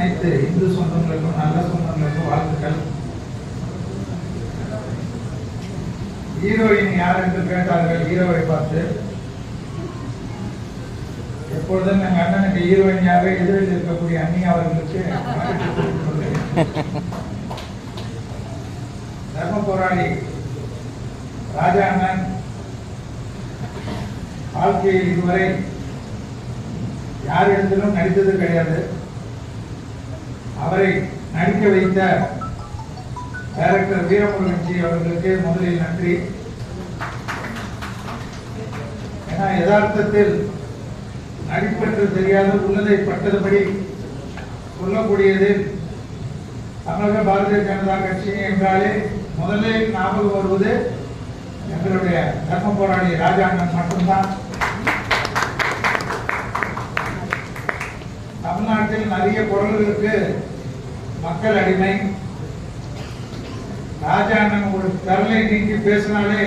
அனைத்து இந்து சொந்தங்களுக்கும் நல்ல சொந்தங்களுக்கும் வாழ்த்துக்கள். ஹீரோயின் யார் என்று கேட்டார்கள்? ஹீரோவை பார்த்து எப்பொழுதும் எங்க அண்ணனுக்கு ஹீரோயினியாக எதிரில் இருக்கக்கூடிய அண்ணி அவர்களுக்கு தர்ம போராளி ராஜா அண்ணன் வாழ்க்கையில் இதுவரை யாரிடத்திலும் நடித்தது கிடையாது. அவரை நடிக்க வைத்த டைரக்டர் வீரமுருகன்ஜி அவர்களுக்கு முதலில் நன்றி. ஏன்னா யதார்த்தத்தில் நடிப்பென்று தெரியாத உள்ளதை பட்டதுபடி சொல்லக்கூடியதில் தமிழக பாரதிய ஜனதா கட்சி என்றாலே முதலில் ஞாபகம் வருவது எங்களுடைய தர்ம போராளி ராஜா மட்டும்தான். நிறைய குரல்களுக்கு மக்கள் அடிமை. ராஜா அண்ணன் ஒரு தரலை நீக்கி பேசினாலே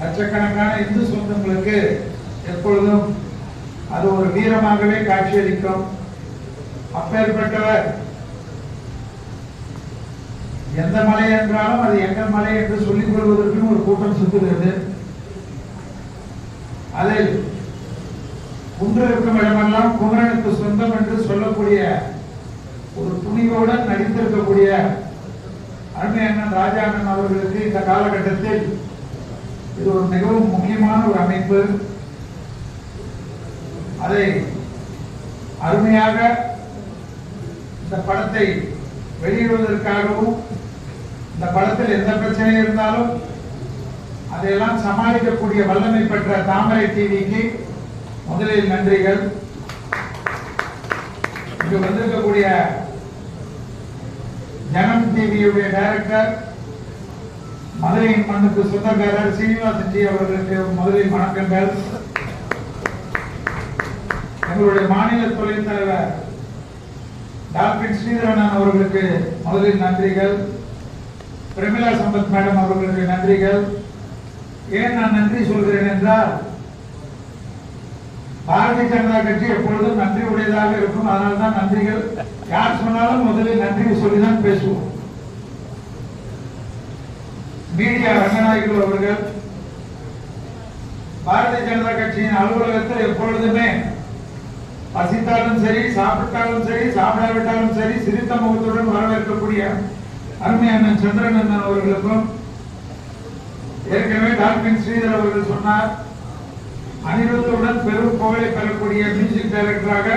லட்சக்கணக்கான இந்து சொந்தங்களுக்கு எப்பொழுதும் அது ஒரு வீரமாகவே காட்சியளிக்கும். அப்பேற்பட்டவர் எந்த மலை என்றாலும் அது எங்கள் மலை என்று சொல்லிக் கொள்வதற்கும் ஒரு கூட்டம் சுத்துகிறது. அதில் குன்று இருக்கும் இடமெல்லாம் குமரனுக்கு சொந்தம் என்று சொல்லக்கூடிய ஒரு துணிவுடன் நடித்திருக்கக்கூடிய அருமை அண்ணன் ராஜா அவர்களுக்கு இந்த காலகட்டத்தில் இது ஒரு மிகவும் முக்கியமான ஒரு அமைப்பு. அதை அருமையாக இந்த படத்தை வெளியிடுவதற்காகவும் இந்த படத்தில் எந்த பிரச்சனை இருந்தாலும் அதையெல்லாம் சமாளிக்கக்கூடிய வல்லமை பெற்ற தாமரை டிவிக்கு முதலில் நன்றிகள். இங்கு வந்திருக்கக்கூடிய ஜனம் டிவியுடைய டைரக்டர் மதுரையின் மண்ணுக்கு சொந்தக்காரர் சீனிவாசன் ஜி அவர்களுக்கு முதலில் வணக்கங்கள். எங்களுடைய மாநில தொழில் தலைவர் டாக்டர் ஸ்ரீதரன் அவர்களுக்கு முதலில் நன்றிகள். பிரமிளா சம்பத் மேடம் அவர்களுக்கு நன்றிகள். ஏன் நான் நன்றி சொல்கிறேன் என்றால் பாரதிய ஜனதா கட்சி எப்பொழுதும் நன்றி உடையதாக இருக்கும். அதனால தான் நன்றிகள். யார் சொன்னாலும் முதலில் நன்றி சொல்லிதான் பேசுவோம். மீடியா ரங்கநாயகர் அவர்கள் பாரதிய ஜனதா கட்சியின் அலுவலகத்தில் எப்பொழுதுமே பசித்தாலும் சரி சாப்பிட்டாலும் சரி சாப்பிடாவிட்டாலும் சரி சிரித்த முகத்துடன் வரவேற்கக்கூடிய அருமை அண்ணன் சந்திரநந்தன் அவர்களுக்கும் ஏற்கனவே டாக்டர் ஸ்ரீதர் அவர்கள் சொன்னார் அனிருத்துடன் பெரும் புகழை பெறக்கூடிய மியூசிக் டைரக்டராக